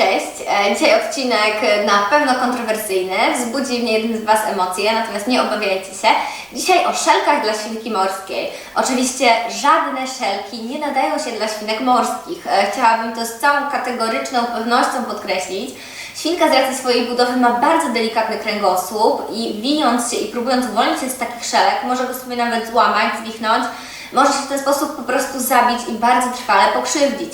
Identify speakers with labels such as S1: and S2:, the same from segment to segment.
S1: Cześć, E, dzisiaj odcinek e, na pewno kontrowersyjny, wzbudzi w niej jeden z Was emocje, natomiast nie obawiajcie się. Dzisiaj o szelkach dla świnki morskiej. Oczywiście żadne szelki nie nadają się dla świnek morskich. E, Chciałabym to z całą kategoryczną pewnością podkreślić. Świnka z racji swojej budowy ma bardzo delikatny kręgosłup i wijąc się i próbując uwolnić się z takich szelek, może go sobie nawet złamać, zwichnąć, może się w ten sposób po prostu zabić i bardzo trwale pokrzywdzić.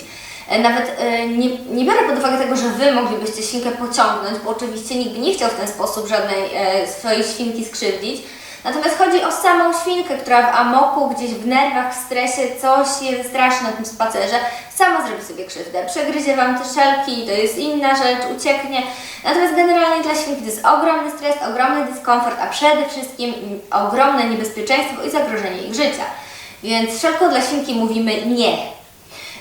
S1: E, Nawet e, nie, nie biorę pod uwagę tego, że Wy moglibyście świnkę pociągnąć, bo oczywiście nikt nie chciał w ten sposób żadnej e, swojej świnki skrzywdzić. Natomiast chodzi o samą świnkę, która w amoku, gdzieś w nerwach, w stresie, coś jest straszne na tym spacerze, sama zrobi sobie krzywdę. Przegryzie Wam te szelki, to jest inna rzecz, ucieknie. Natomiast generalnie dla świnki to jest ogromny stres, ogromny dyskomfort, a przede wszystkim ogromne niebezpieczeństwo i zagrożenie ich życia. Więc wszelko dla świnki mówimy nie.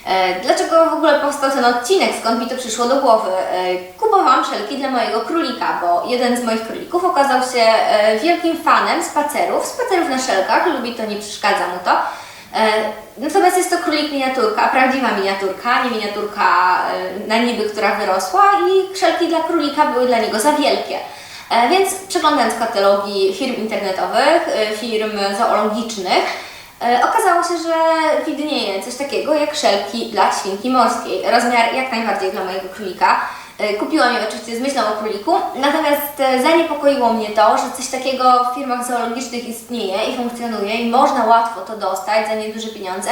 S1: E, Dlaczego w ogóle powstał ten odcinek? Skąd mi to przyszło do głowy? E, Kupowałam szelki dla mojego królika, bo jeden z moich królików okazał się e, wielkim fanem spacerów, spacerów na szelkach, lubi to, nie przeszkadza mu to. Natomiast jest to królik miniaturka, prawdziwa miniaturka, nie miniaturka na niby, która wyrosła i szelki dla królika były dla niego za wielkie. Więc przeglądając katalogi firm internetowych, firm zoologicznych, Okazało się, że widnieje coś takiego jak szelki dla świnki morskiej. Rozmiar jak najbardziej dla mojego królika. E, Kupiłam je oczywiście z myślą o króliku, natomiast e, zaniepokoiło mnie to, że coś takiego w firmach zoologicznych istnieje i funkcjonuje i można łatwo to dostać za nieduże pieniądze.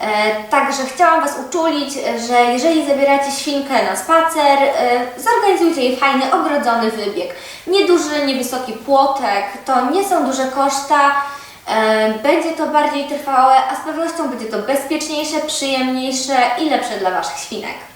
S1: E, Także chciałam Was uczulić, e, że jeżeli zabieracie świnkę na spacer, e, zorganizujcie jej fajny, ogrodzony wybieg. Nieduży, niewysoki płotek, to nie są duże koszta, E, Będzie to bardziej trwałe, a z pewnością będzie to bezpieczniejsze, przyjemniejsze i lepsze dla Waszych świnek.